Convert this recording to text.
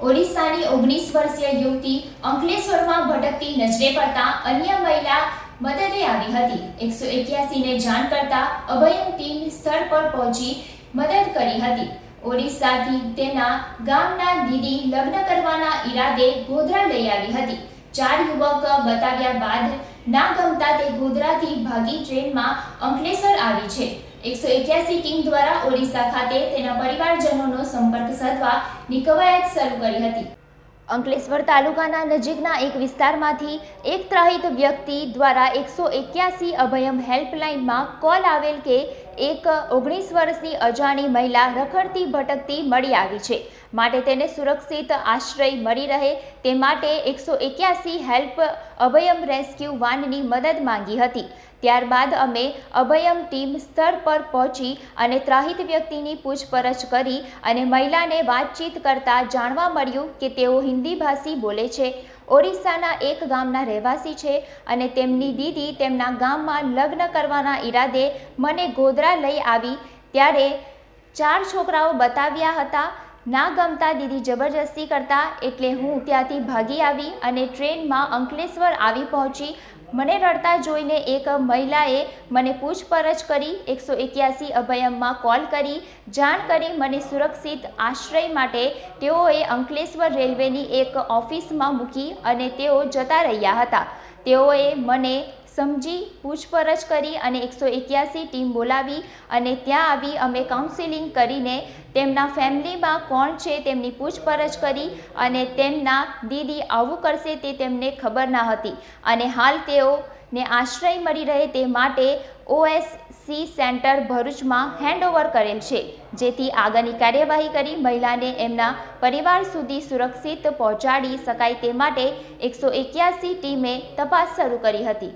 ઓડિશાની ઓગણીસ વર્ષીય યુવતી અંકલેશ્વરમાં ભટકતી નજરે પડતા અન્ય મહિલા મદદે આવી હતી. એકસો એક્યાસીને જાણ કરતા અભયમ ટીમ સ્થળ પર પહોંચી મદદ કરી હતી. ઓડિશાથી તેના ગામના દીદી લગ્ન કરવાના ઈરાદે ગોધરા લઈ આવી હતી. ચાર યુવક બતાવ્યા બાદ ના ગમતા તે ગોધરાથી ભાગી ટ્રેનમાં અંકલેશ્વર આવી છે. એકસો એક્યાસી ટીમ દ્વારા ઓડિશા ખાતે તેના પરિવારજનોનો સંપર્ક સાધવાની કવાયત શરૂ કરી હતી. અંકલેશ્વર તાલુકાના નજીકના એક વિસ્તારમાંથી એક ત્રાહિત વ્યક્તિ દ્વારા એકસો એક્યાસી અભયમ હેલ્પલાઇનમાં કોલ આવેલ કે એક ઓગણીસ વર્ષની અજાણી મહિલા રખડતી ભટકતી મળી આવી છે. માટે તેને સુરક્ષિત આશ્રય મળી રહે તે માટે એકસો એક્યાસી હેલ્પ અભયમ રેસ્ક્યુ વાનની મદદ માંગી હતી. ત્યારબાદ અમે અભયમ ટીમ સ્થળ પર પહોંચી અને ત્રાહિત વ્યક્તિની પૂછપરછ કરી અને મહિલાને વાતચીત કરતા જાણવા મળ્યું કે તેઓ હિન્દી ભાષી બોલે છે. ઓરિસ્સાના એક ગામના રહેવાસી છે અને તેમની દીદી તેમના ગામમાં લગ્ન કરવાના ઈરાદે મને ગોધરા લઈ આવી. ત્યારે ચાર છોકરાઓ બતાવ્યા હતા, ના ગમતા દીદી જબરજસ્તી કરતા, એટલે હું ત્યાંથી ભાગી આવી અને ટ્રેનમાં અંકલેશ્વર આવી પહોંચી. મને રડતા જોઈને એક મહિલાએ મને પૂછપરછ કરી, એકસો એક્યાસી અભયમમાં કોલ કરી, જાણ કરી મને સુરક્ષિત આશ્રય માટે તેઓએ અંકલેશ્વર રેલવેની એક ઓફિસમાં મૂકી અને તેઓ જતા રહ્યા હતા. તેઓએ મને સમજી, પૂછપરછ કરી અને એકસો એક્યાસી ટીમ બોલાવી અને ત્યાં આવી અમે કાઉન્સિલિંગ કરીને તેમના ફેમિલીમાં કોણ છે તેમની પૂછપરછ કરી અને તેમના દીદી આવું કરશે તે તેમને ખબર ના હતી. અને હાલ તેઓને આશ્રય મળી રહે તે માટે ઓએસસી સેન્ટર ભરૂચમાં હેન્ડઓવર કરેલ છે. જેથી આગળની કાર્યવાહી કરી મહિલાને એમના પરિવાર સુધી સુરક્ષિત પહોંચાડી શકાય તે માટે એકસો એક્યાસી ટીમે તપાસ શરૂ કરી હતી.